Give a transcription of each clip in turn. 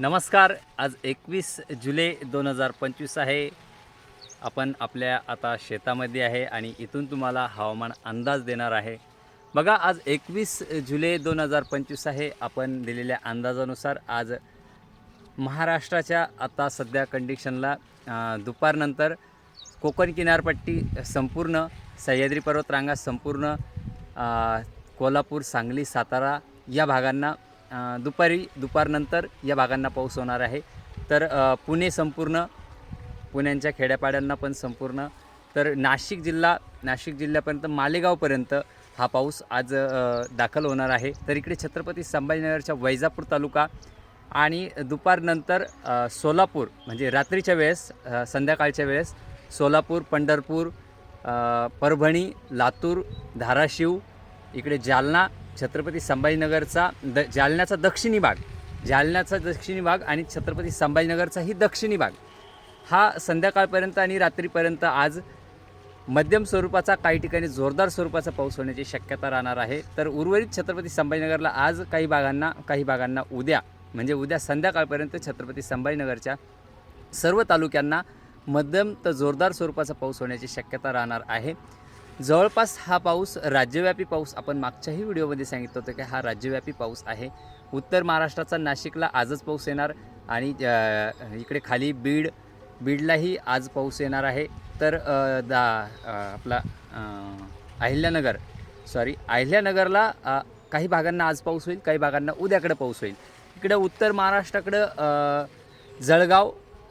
नमस्कार आज एकवीस जुलै दोन हजार पंचवीस आहे. आपण आपल्या आता शेतामध्ये आहे आणि इथून तुम्हाला हवामान अंदाज देणार आहे. बघा आज एकवीस जुलै दोन हजार पंचवीस आहे. आपण दिलेल्या अंदाजानुसार आज महाराष्ट्राच्या आता सध्या कंडिशनला दुपारनंतर कोकण किनारपट्टी संपूर्ण सह्याद्री पर्वतरांगा संपूर्ण कोल्हापूर सांगली सातारा या भागांना दुपारी दुपारनंतर या भागांना पाऊस होणार आहे. तर पुणे संपूर्ण पुण्यांच्या खेड्यापाड्यांना पण संपूर्ण. तर नाशिक जिल्हा नाशिक जिल्ह्यापर्यंत मालेगावपर्यंत हा पाऊस आज दाखल होणार आहे. तर इकडे छत्रपती संभाजीनगरच्या वैजापूर तालुका आणि दुपारनंतर सोलापूर म्हणजे रात्रीच्या वेळेस संध्याकाळच्या वेळेस सोलापूर पंढरपूर परभणी लातूर धाराशिव इकडे जालना छत्रपती संभाजीनगरचा द जालन्याचा दक्षिणी भाग. जालन्याचा दक्षिणी भाग आणि छत्रपती संभाजीनगरचाही दक्षिणी भाग. हा संध्याकाळपर्यंत आणि रात्रीपर्यंत आज मध्यम स्वरूपाचा काही ठिकाणी जोरदार स्वरूपाचा पाऊस होण्याची शक्यता राहणार आहे. तर उर्वरित छत्रपती संभाजीनगरला आज काही भागांना काही भागांना उद्या म्हणजे उद्या संध्याकाळपर्यंत छत्रपती संभाजीनगरच्या सर्व तालुक्यांना मध्यम तर जोरदार स्वरूपाचा पाऊस होण्याची शक्यता राहणार आहे. जवळपास हा पाऊस राज्यव्यापी पाऊस आपण मागच्याही व्हिडिओमध्ये सांगितलं होतं की हा राज्यव्यापी पाऊस आहे. उत्तर महाराष्ट्राचा नाशिकला आजच पाऊस येणार आणि इकडे खाली बीड बीडलाही आज पाऊस येणार आहे. तर दा आपला अहिल्यानगर सॉरी अहिल्यानगरला काही भागांना आज पाऊस होईल काही भागांना उद्याकडे पाऊस होईल. इकडं उत्तर महाराष्ट्राकडं जळगाव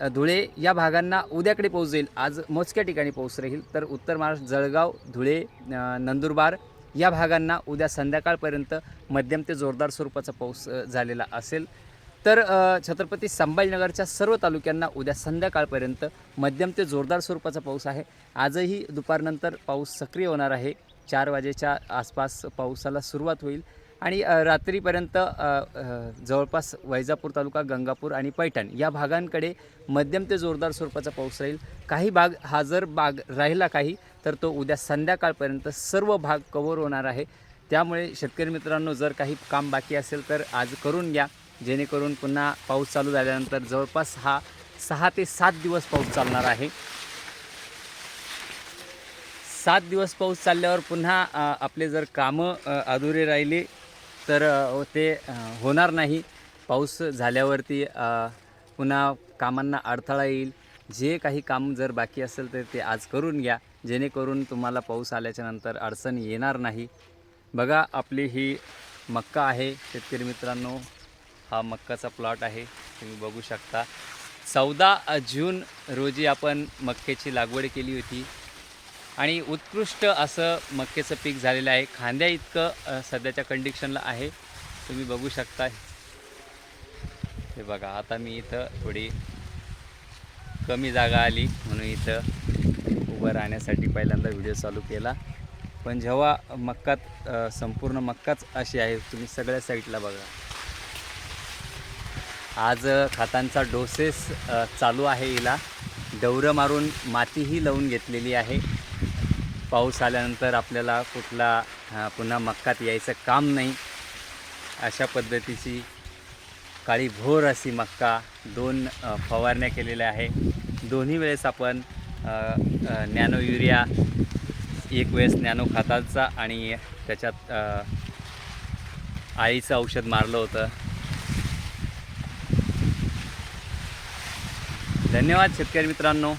धुळे या भागांना उद्याकडे पाऊस जाईल. आज मोजक्या ठिकाणी पाऊस राहील. तर उत्तर महाराष्ट्र जळगाव धुळे नंदुरबार या भागांना उद्या संध्याकाळपर्यंत मध्यम ते जोरदार स्वरूपाचा पाऊस झालेला असेल. तर छत्रपती संभाजीनगरच्या सर्व तालुक्यांना उद्या संध्याकाळपर्यंत मध्यम ते जोरदार स्वरूपाचा पाऊस आहे. आजही दुपारनंतर पाऊस सक्रिय होणार आहे. चार वाजेच्या आसपास पावसाला सुरुवात होईल. आणि रात्रीपर्यंत जवळपास वैजापूर तालुका गंगापूर आणि पैठण या भागांकडे मध्यम ते जोरदार स्वरूपाचा पाऊस राहील. काही भाग हा जर भाग राहिला काही तर तो उद्या संध्याकाळपर्यंत सर्व भाग कव्हर होणार आहे. त्यामुळे शेतकरी मित्रांनो जर काही काम बाकी असेल तर आज करून घ्या. जेणेकरून पुन्हा पाऊस चालू झाल्यानंतर जवळपास हा सहा ते सात दिवस पाऊस चालणार आहे. सात दिवस पाऊस चालल्यावर पुन्हा आपले जर कामं अधुरे राहिले तर ते होणार नाही. पाऊस झाल्यावरती पुन्हा कामांना अडथळा येईल. जे काही काम जर बाकी असेल तर ते आज करून घ्या. जेणेकरून तुम्हाला पाऊस आल्याच्यानंतर अडचण येणार नाही. बघा आपली ही मक्का आहे. शेतकरी मित्रांनो हा मक्काचा प्लॉट आहे. तुम्ही बघू शकता. चौदा जून रोजी आपण मक्याची लागवड केली होती. आणि उत्कृष्ट असं मक्याचं पीक झालेलं आहे. खांद्या इतकं सध्याच्या कंडिशनला आहे. तुम्ही बघू शकता. हे बघा आता मी इथं थोडी कमी जागा आली म्हणून इथं उभं राहण्यासाठी पहिल्यांदा व्हिडिओ चालू केला. पण जेव्हा मक्कात संपूर्ण मक्काच अशी आहे तुम्ही सगळ्या साईडला बघा. आज खातांचा डोसेस चालू आहे हिला. डवरं मारून मातीही लावून घेतलेली आहे. पाऊस आल्यानंतर आपल्याला कुठला पुन्हा मक्कात यायचं काम नाही. अशा पद्धतीची काळी भोर अशी मक्का दोन फवारण्या केलेल्या आहे. दोन्ही वेळेस आपण नॅनो युरिया एक वेळेस नॅनो खताचा आणि त्याच्यात आईचं औषध मारलं होतं. धन्यवाद शेतकरी मित्रांनो.